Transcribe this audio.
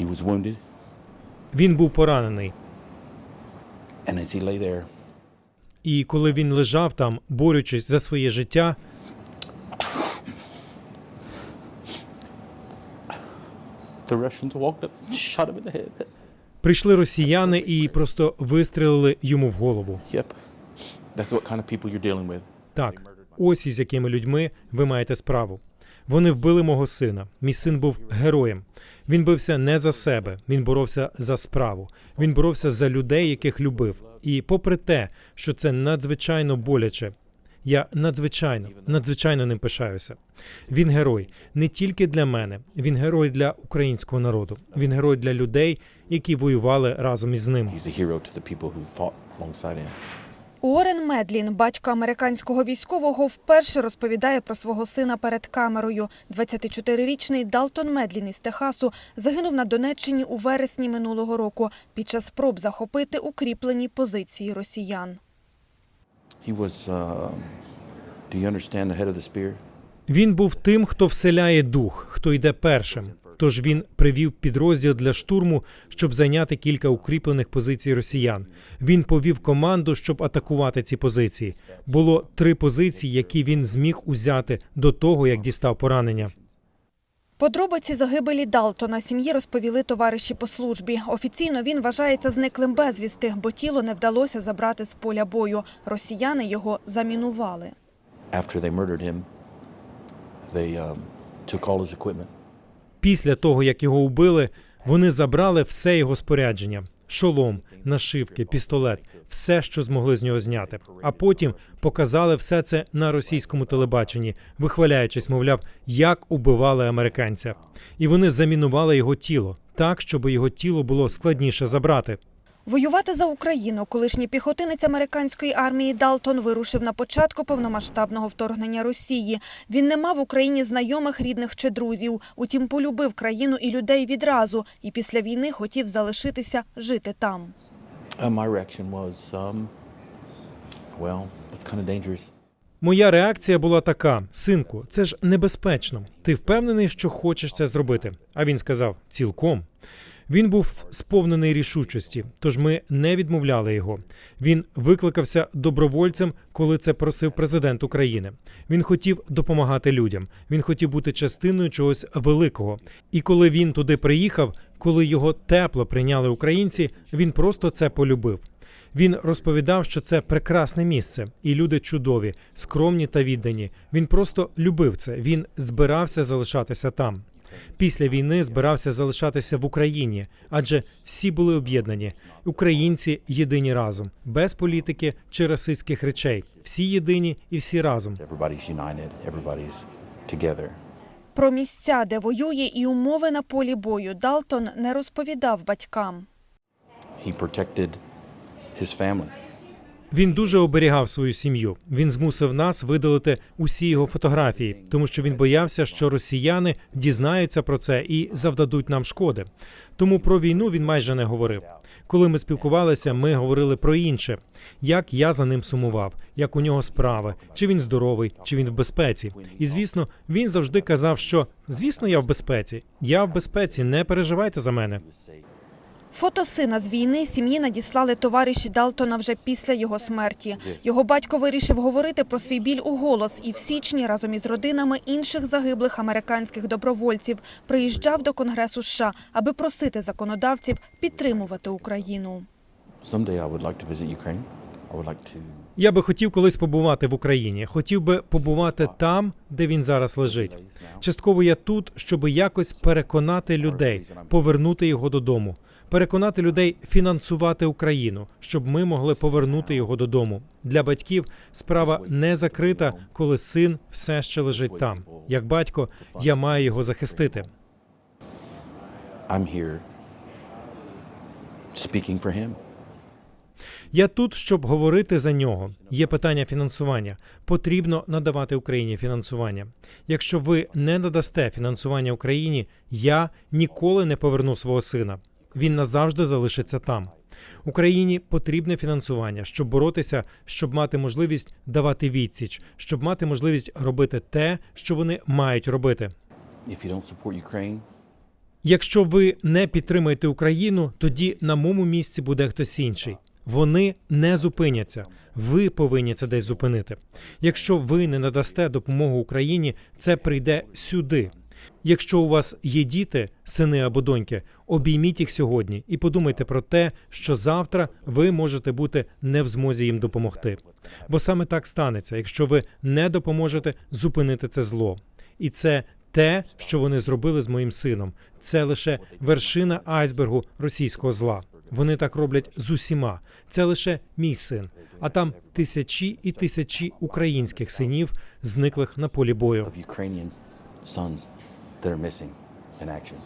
He was wounded, Він був поранений. and as he lay there, І коли він лежав там, борючись за своє життя, the Russians walked up shot him in the head. прийшли росіяни і просто вистрелили йому в голову. Yep. That's what kind of people you're dealing with. Так, ось із якими людьми ви маєте справу. Вони вбили мого сина. Мій син був героєм. Він бився не за себе, він боровся за справу. Він боровся за людей, яких любив. І попри те, що це надзвичайно боляче, я надзвичайно, надзвичайно ним пишаюся. Він герой не тільки для мене, він герой для українського народу. Він герой для людей, які воювали разом із ним. Уоррен Медлін, батько американського військового, вперше розповідає про свого сина перед камерою. 24-річний Далтон Медлін із Техасу загинув на Донеччині у вересні минулого року під час спроб захопити укріплені позиції росіян. Uh? Він був тим, хто вселяє дух, хто йде першим. Тож він привів підрозділ для штурму, щоб зайняти кілька укріплених позицій росіян. Він повів команду, щоб атакувати ці позиції. Було три позиції, які він зміг узяти до того, як дістав поранення. Подробиці загибелі Далтона сім'ї розповіли товариші по службі. Офіційно він вважається зниклим безвісти, бо тіло не вдалося забрати з поля бою. Росіяни його замінували. After they murdered him, they um, took all his equipment. Після того, як його убили, вони забрали все його спорядження: шолом, нашивки, пістолет, все, що змогли з нього зняти. А потім показали все це на російському телебаченні, вихваляючись, мовляв, як убивали американця. І вони замінували його тіло так, щоб його тіло було складніше забрати. Воювати за Україну колишній піхотинець американської армії Далтон вирушив на початку повномасштабного вторгнення Росії. Він не мав в Україні знайомих, рідних чи друзів. Утім, полюбив країну і людей відразу, і після війни хотів залишитися жити там. Uh, um. Моя реакція була така: синку, це ж небезпечно. Ти впевнений, що хочеш це зробити? А він сказав: цілком. Він був сповнений рішучості, тож ми не відмовляли його. Він викликався добровольцем, коли це просив президент України. Він хотів допомагати людям. Він хотів бути частиною чогось великого. І коли він туди приїхав, коли його тепло прийняли українці, він просто це полюбив. Він розповідав, що це прекрасне місце, і люди чудові, скромні та віддані. Він просто любив це. Він збирався залишатися там. Після війни збирався залишатися в Україні, адже всі були об'єднані. Українці єдині разом, без політики чи расистських речей. Всі єдині і всі разом. Про місця, де воює, і умови на полі бою Далтон не розповідав батькам. He protected his family. Він дуже оберігав свою сім'ю. Він змусив нас видалити усі його фотографії, тому що він боявся, що росіяни дізнаються про це і завдадуть нам шкоди. Тому про війну він майже не говорив. Коли ми спілкувалися, ми говорили про інше: як я за ним сумував, як у нього справи, чи він здоровий, чи він в безпеці. І звісно, він завжди казав, що звісно, я в безпеці. Я в безпеці, не переживайте за мене. Фото сина з війни сім'ї надіслали товариші Далтона вже після його смерті. Його батько вирішив говорити про свій біль у голос і в січні разом із родинами інших загиблих американських добровольців приїжджав до Конгресу США, аби просити законодавців підтримувати Україну. Я би хотів колись побувати в Україні. Хотів би побувати там, де він зараз лежить. Частково я тут, щоб якось переконати людей, повернути його додому, переконати людей фінансувати Україну, щоб ми могли повернути його додому. Для батьків справа не закрита, коли син все ще лежить там. Як батько, я маю його захистити. I'm here speaking for him. Я тут, щоб говорити за нього. Є питання фінансування. Потрібно надавати Україні фінансування. Якщо ви не надасте фінансування Україні, я ніколи не поверну свого сина. Він назавжди залишиться там. Україні потрібне фінансування, щоб боротися, щоб мати можливість давати відсіч, щоб мати можливість робити те, що вони мають робити. Якщо ви не підтримаєте Україну, тоді на моєму місці буде хтось інший. Вони не зупиняться. Ви повинні це десь зупинити. Якщо ви не надасте допомогу Україні, це прийде сюди. Якщо у вас є діти, сини або доньки, обійміть їх сьогодні і подумайте про те, що завтра ви можете бути не в змозі їм допомогти. Бо саме так станеться, якщо ви не допоможете зупинити це зло. І це те, що вони зробили з моїм сином. Це лише вершина айсбергу російського зла. Вони так роблять з усіма. Це лише мій син. А там тисячі і тисячі українських синів, зниклих на полі бою. Ukrainian sons that are missing in action.